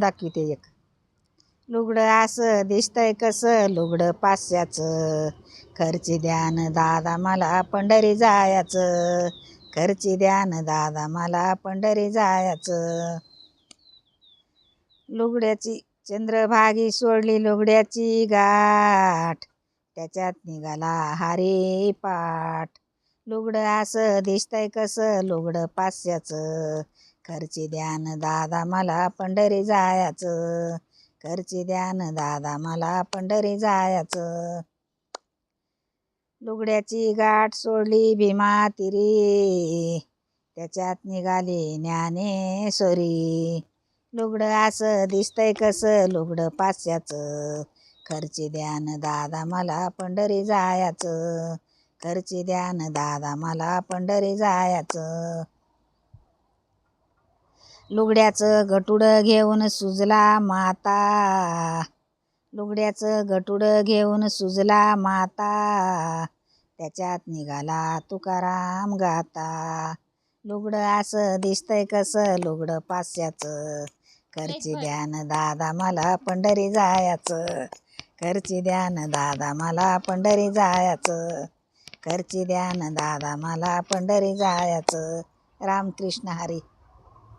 दाखवते एक. लुगडं असं दिसतंय कसं? लुगडं पाचशेचं. खर्ची द्यान दादा मला पंढरी जायचं. खर्ची द्यान दादा मला पंढरी जायचं. लुगड्याची चंद्रभागी सोडली लुगड्याची गाठ. त्याच्यात निघाला हारे पाठ. लुगडं असं दिसतंय कसं? लुगडं पाचशेचं. खर्ची द्यान दादा मला पंढरी जायचं. खर्ची द्यान दादा मला पंढरी जायचं. लुगड्याची गाठ सोडली भीमा तिरी. त्याच्यात निघाली ज्ञानेश्वरी लुगडं असं दिसतंय कसं लुगडं पाचशेचं खर्ची द्यान दादा मला पंढरी जायचं. खर्ची द्यान दादा मला पंढरी जायचं. लुगड्याचं गटुडं घेऊन सुजला माता. लुगड्याचं गटुडं घेऊन सुजला माता. त्याच्यात निघाला तुकाराम गाता. लुगडं असं दिसतंय कसं लुगडं पाचशेचं खर्ची द्यान दादा मला पंढरी जायचं. खर्ची द्यान दादा मला पंढरी जायचं. खर्ची द्यान दादा मला पंढरी जायचं. रामकृष्ण हरी.